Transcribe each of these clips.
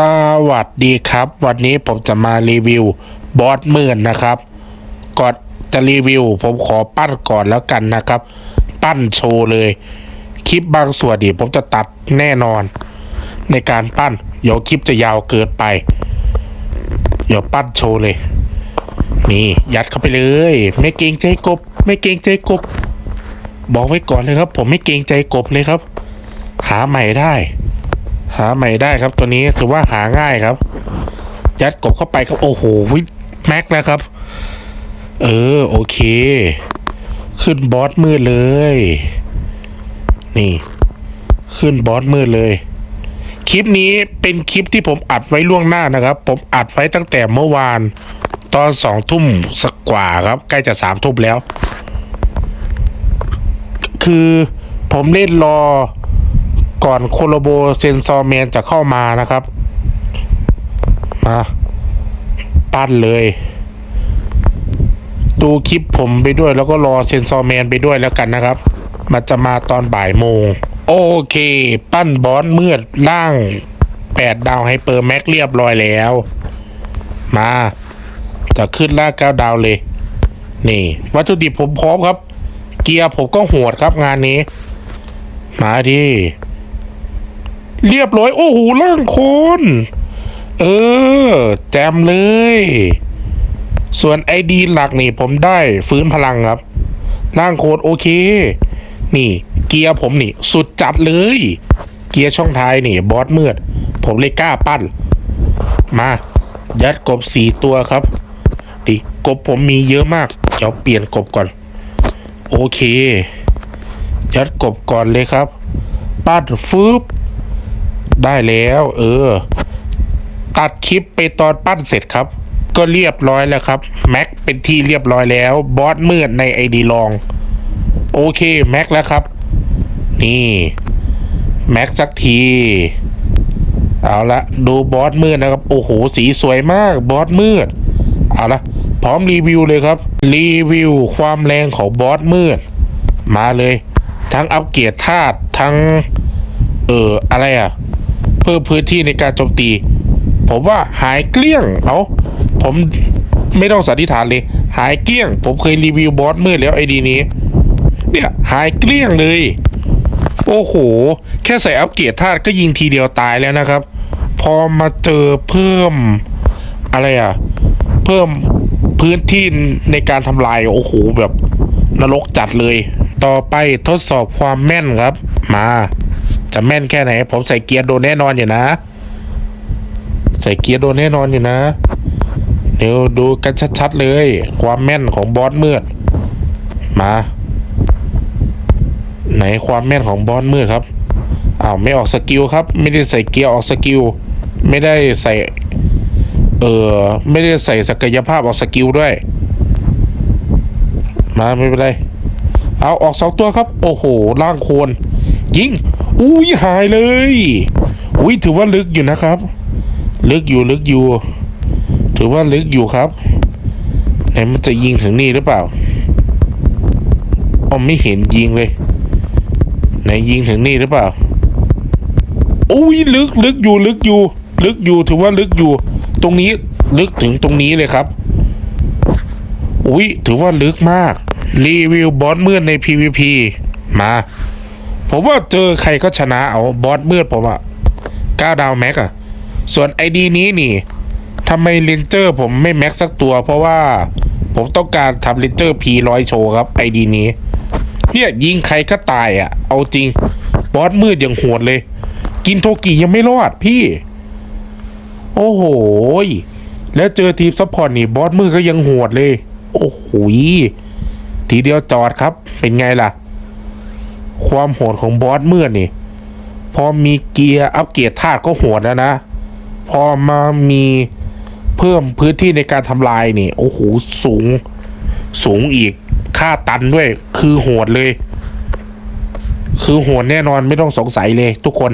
สวัสดีครับ วันนี้ผมจะมารีวิวบอสหมื่นนะครับก่อนจะรีวิว ผมขอปั้นก่อนแล้วกันนะครับ ปั้นโชว์เลย คลิปบางส่วนดิผมจะตัดแน่นอน ในการปั้นเดี๋ยวคลิปจะยาวเกินไป เดี๋ยวปั้นโชว์เลย นี่ยัดเข้าไปเลย ไม่เกรงใจกบ ไม่เกรงใจกบ บอกไว้ก่อนเลยครับ ผมไม่เกรงใจกบเลยครับ หาใหม่ได้ หาใหม่ได้ครับตัวนี้ถือว่าหาง่ายครับ ยัดกบเข้าไปครับโอ้โหวิแม็กแล้วครับ เออโอเค ขึ้นบอสมืดเลย นี่ ขึ้นบอสมืดเลย คลิปนี้เป็นคลิปที่ผมอัดไว้ล่วงหน้านะครับ ผมอัดไว้ตั้งแต่เมื่อวาน ตอนสองทุ่มสักกว่าครับ ใกล้จะสามทุ่มแล้ว คือผมเล่นรอ ก่อนโคโลโบเซนซอร์แมนจะเข้ามานะครับ มาปั้นเลย ดูคลิปผมไปด้วยแล้วก็รอเซนซอร์แมนไปด้วยแล้วกันนะครับ มันจะมาตอนบ่ายโมง โอเค ปั้นบอสเมือดล่างแปดดาวไฮเปอร์แม็กเรียบร้อยแล้ว มา จะขึ้นล่างเก้าดาวเลย นี่ วัตถุดิบผมพร้อมครับ เกียร์ผมก็โหดครับงานนี้ มาดิ เรียบร้อย โอ้โหล่างโคน เออ แจมเลย ส่วนไอดีหลักนี่ผมได้ฟื้นพลังครับล่างโคนโอเค นี่ เกียร์ผมนี่ สุดจัดเลย เกียร์ช่องท้ายนี่ บอสมืดผมเลยกล้าปั้น มา ยัดกบสี่ตัวครับดิกบผมมีเยอะมาก เดี๋ยวเปลี่ยนกบก่อน โอเค ยัดกบก่อนเลยครับ ปั้นฟืบ ได้แล้ว เออ ตัดคลิปไปตอนปั้นเสร็จครับ ก็เรียบร้อยแล้วครับ แม็กเป็นที่เรียบร้อยแล้วบอสมืดในไอดีลอง โอเค แม็กแล้วครับ นี่ แม็กสักที เอาละดูบอสมืดนะครับ โอ้โห สีสวยมากบอสมืด เอาละพร้อมรีวิวเลยครับ รีวิวความแรงของบอสมืด มาเลย ทั้งอัปเกรดธาตุทั้ง เอออะไรอะ เพิ่มพื้นที่ในการโจมตี ผมว่าหายเกลี้ยงเอาผมไม่ต้องสันนิษฐานเลย หายเกลี้ยง ผมเคยรีวิวบอสมืดแล้วไอดีนี้ เนี่ยหายเกลี้ยงเลย โอ้โห แค่ใส่อัปเกรดธาตุก็ยิงทีเดียวตายแล้วนะครับ พอมาเจอเพิ่มอะไรอะ เพิ่มพื้นที่ในการทำลาย โอ้โหแบบนรกจัดเลย ต่อไปทดสอบความแม่นครับ มา จะแม่นแค่ไหน ผมใส่เกียร์โดนแน่นอนอยู่นะ ใส่เกียร์โดนแน่นอนอยู่นะ เดี๋ยวดูกันชัดๆเลย ความแม่นของบอสมืด มา ไหนความแม่นของบอสมืดครับอ้าวไม่ออกสกิลครับ ไม่ได้ใส่เกียร์ออกสกิลไม่ได้ใส่ เออไม่ได้ใส่ศักยภาพออกสกิลด้วย มาไม่เป็นไร เอาออกสองตัวครับ โอ้โหล่างโคนยิง อุ้ยหายเลย อุ้ยถือว่าลึกอยู่นะครับ ลึกอยู่ลึกอยู่ ถือว่าลึกอยู่ครับไหนมันจะยิงถึงนี่หรือเปล่าอ๋อไม่เห็นยิงเลย ไหนยิงถึงนี่หรือเปล่าอุ้ยลึกลึกอยู่ลึกอยู่ ลึกอยู่ถือว่าลึกอยู่ ตรงนี้ลึกถึงตรงนี้เลยครับอุ้ยถือว่าลึกมาก รีวิวบอสมืดใน PVP มา ผมว่าเจอใครก็ชนะเอาบอสมืดผมอะก้าดาวแม็กอะส่วนไอดีนี้นี่ทำไมเลนเจอร์ผมไม่แม็กสักตัว เพราะว่าผมต้องการทำเลนเจอร์พีร้อยโชว์ครับไอดีนี้ เนี่ยยิงใครก็ตายอะเอาจริง บอสมืดอย่างโหดเลย กินโทกิยังไม่รอดพี่ โอ้โหแล้วเจอทีมซัพพอร์ตนี่บอสมืดก็ยังโหดเลย โอ้โหทีเดียวจอดครับ เป็นไงล่ะ ความโหดของบอสมืดนี่ พอมีเกียร์อัปเกรดธาตุก็โหดแล้วนะ พอมามีเพิ่มพื้นที่ในการทำลายนี่ โอ้โห สูง สูงอีก ค่าตันด้วย คือโหดเลย คือโหดแน่นอนไม่ต้องสงสัยเลยทุกคน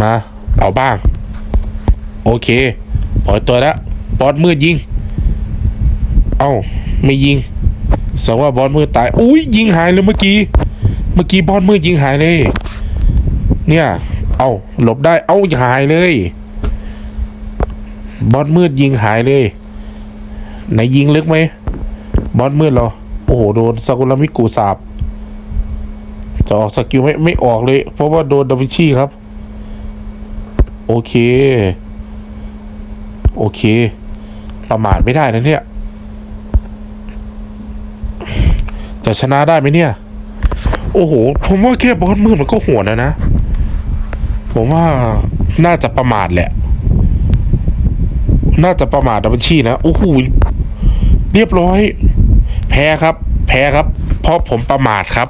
มา เอาบ้าง โอเค ปล่อยตัวแล้วบอสมืดยิง เอ้า ไม่ยิงแสดงว่าบอสมืดตาย อุ้ยยิงหายเลยเมื่อกี้ เมื่อกี้บอสมืดยิงหายเลย เนี่ย เอาหลบได้ เอาหายเลย บอสมืดยิงหายเลย ไหนยิงลึกไหม บอสมืดเหรอ โอ้โห โดนซากุระมิกุสาบ จะออกสกิลไม่ไม่ออกเลย เพราะว่าโดนดาวินชีครับ โอเค โอเค ประมาทไม่ได้นะเนี่ย จะชนะได้ไหมเนี่ย โอ้โห ผมว่าแค่บอสมืดมันก็โหดแล้วนะ ผมว่าน่าจะประมาทแหละ น่าจะประมาทดาวินชีนะ โอ้โห เรียบร้อย แพ้ครับ แพ้ครับ เพราะผมประมาทครับ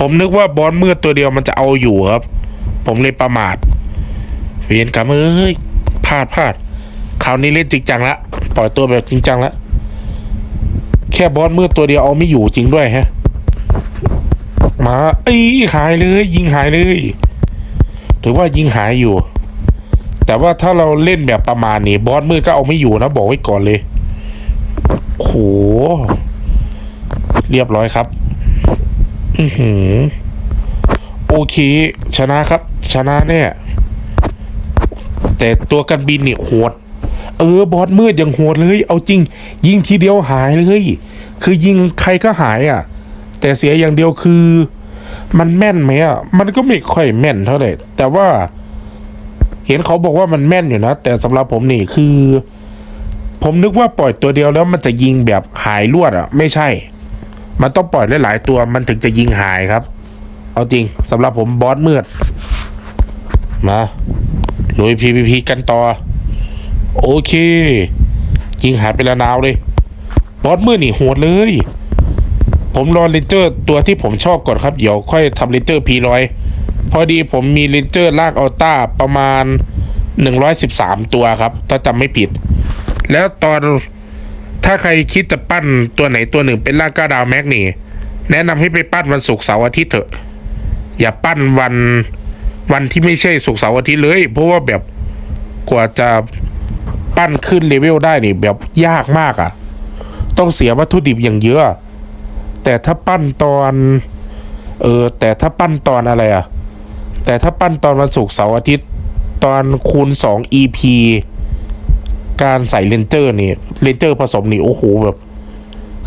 ผมนึกว่าบอสมืดตัวเดียวมันจะเอาอยู่ครับ ผมเลยประมาท เวียนกรรมเอ้ยพลาดพลาด คราวนี้เล่นจริงจังละ ปล่อยตัวแบบจริงจังละ แค่บอสมืดตัวเดียวเอาไม่อยู่จริงด้วยฮะ มาเอ้ยหายเลย ยิงหายเลยถือว่ายิงหายอยู่ แต่ว่าถ้าเราเล่นแบบประมาณนี้บอสมืดก็เอาไม่อยู่นะ บอกไว้ก่อนเลยโหเรียบร้อยครับ อือหือ โอเค ชนะครับ ชนะแน่แต่ตัวกันบินเนี่ยโหด เออบอสมืดยังโหดเลย เอาจริง ยิงทีเดียวหายเลย คือยิงใครก็หายอะ แต่เสียอย่างเดียวคือ มันแม่นไหมอะ มันก็ไม่ค่อยแม่นเท่าไหร่ แต่ว่า เห็นเขาบอกว่ามันแม่นอยู่นะ แต่สำหรับผมนี่คือ ผมนึกว่าปล่อยตัวเดียวแล้วมันจะยิงแบบหายรวดอะ ไม่ใช่ มันต้องปล่อยหลายๆตัวมันถึงจะยิงหายครับ เอาจริงสำหรับผมบอสมืด มาลุย PVP กันต่อ โอเค ยิงหายไปละนาวเลย บอสมืดนี่โหดเลย ผมรอเลนเจอร์ตัวที่ผมชอบก่อนครับ เดี๋ยวค่อยทำเลนเจอร์ P100 พอดีผมมีเลนเจอร์ลากอัลต้าประมาณ 113 ตัวครับ ถ้าจำไม่ผิด แล้วตอนถ้าใครคิดจะปั้นตัวไหนตัวหนึ่งเป็นร่างก้าดาวแม็กนี่ แนะนำให้ไปปั้นวันศุกร์เสาร์อาทิตย์เถอะ อย่าปั้นวันวันที่ไม่ใช่ศุกร์เสาร์อาทิตย์เลย เพราะว่าแบบกว่าจะปั้นขึ้นเลเวลได้นี่แบบยากมากอะ่ะ ต้องเสียวัตถุดิบอย่างเยอะ แต่ถ้าปั้นตอนเออแต่ถ้าปั้นตอนอะไรอะ่ะแต่ถ้าปั้นตอนวันศุกร์เสาร์อาทิตย์ตอนคูณ 2 EP การใส่เลนเจอร์นี่เลนเจอร์ผสมนี่โอ้โหแบบ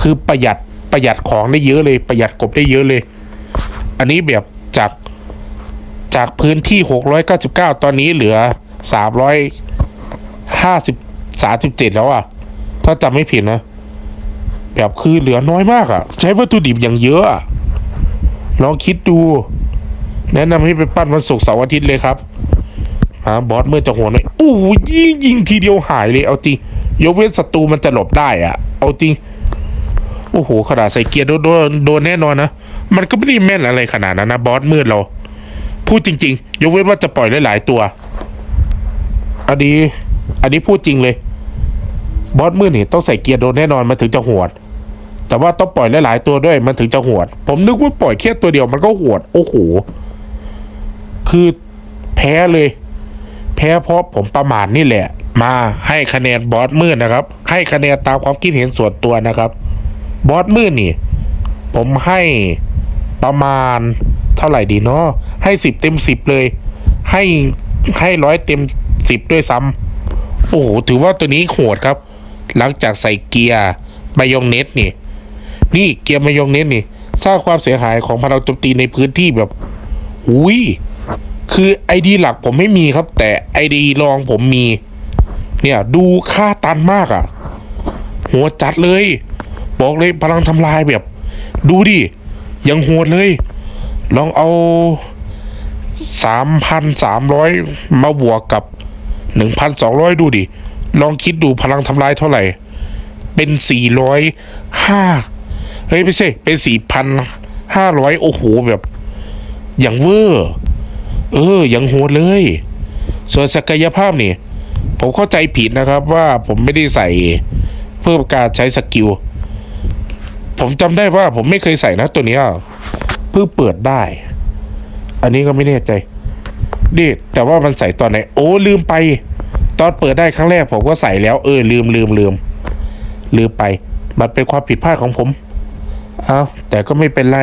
คือประหยัดประหยัดของได้เยอะเลย ประหยัดกบได้เยอะเลย อันนี้แบบจากจากพื้นที่ 699 ตอนนี้เหลือ 350 37 แล้วอะ ถ้าจำไม่ผิดนะ แบบคือเหลือน้อยมากอะ ใช้วัตถุดิบอย่างเยอะอะลองคิดดู แนะนำให้ไปปั้นวันศุกร์เสาร์อาทิตย์เลยครับฮะบอสเมื่อจะหัวหน่อยอู้ยิงยิงทีเดียวหายเลยเอาจริงยกเว้นศัตรูมันจะหลบได้อะเอาจริงโอ้โหขนาดใส่เกียร์โดนโดนแน่นอนนะมันก็ไม่ได้แม่นอะไรขนาดนั้นนะบอสมืดเรา พูดจริง ๆ ยกเว้นว่าจะปล่อยหลายๆตัว อันนี้ อันนี้พูดจริงเลย บอสมืดนี่ต้องใส่เกียร์โดนแน่นอนมันถึงจะหวด แต่ว่าต้องปล่อยหลาย ๆ ตัวด้วยมันถึงจะหวด ผมนึกว่าปล่อยแค่ตัวเดียวมันก็หวด โอ้โห คือแพ้เลย แพ้เพราะผมประมาทนี่แหละ มาให้คะแนนบอสมืดนะครับ ให้คะแนนตามความคิดเห็นส่วนตัวนะครับ บอสมืดนี่ ผมให้ประมาณเท่าไหร่ดีเนาะให้สิบเต็มสิบเลย ให้ให้ร้อยเต็มสิบด้วยซ้ำโอ้โหถือว่าตัวนี้โหดครับ หลังจากใส่เกียร์มายองเนสนี่ นี่เกียร์มายองเนสนี่ สร้างความเสียหายของพลังโจมตีในพื้นที่แบบอุ้ยคือไอดีหลักผมไม่มีครับ แต่ไอดีรองผมมี เนี่ย ดูค่าตันมากอะ่ะ หัวจัดเลย บอกเลยพลังทำลายแบบ ดูดิ ยังโหดเลย ลองเอาสามพันสามร้อยมาบวกกับหนึ่งพันสองร้อยดูดิ ลองคิดดูพลังทำลายเท่าไหร่ เป็นสี่ร้อยห้า เฮ้ยไม่ใช่ เป็นสี่พันห้าร้อยโอ้โหแบบ อย่างเวอร์เออ อยังโหดเลย ส่วนศักยภาพนี่ ผมเข้าใจผิดนะครับว่าผมไม่ได้ใส่เพิ่มการใช้สกิล ผมจำได้ว่าผมไม่เคยใส่นะตัวนี้เพิ่งเปิดได้ อันนี้ก็ไม่แน่ใจดิแต่ว่ามันใส่ตอนไหน โอ้ ลืมไป ตอนเปิดได้ครั้งแรกผมก็ใส่แล้ว เออ ลืมลืมลืมลืมไป มันเป็นความผิดพลาดของผม เอาแต่ก็ไม่เป็นไร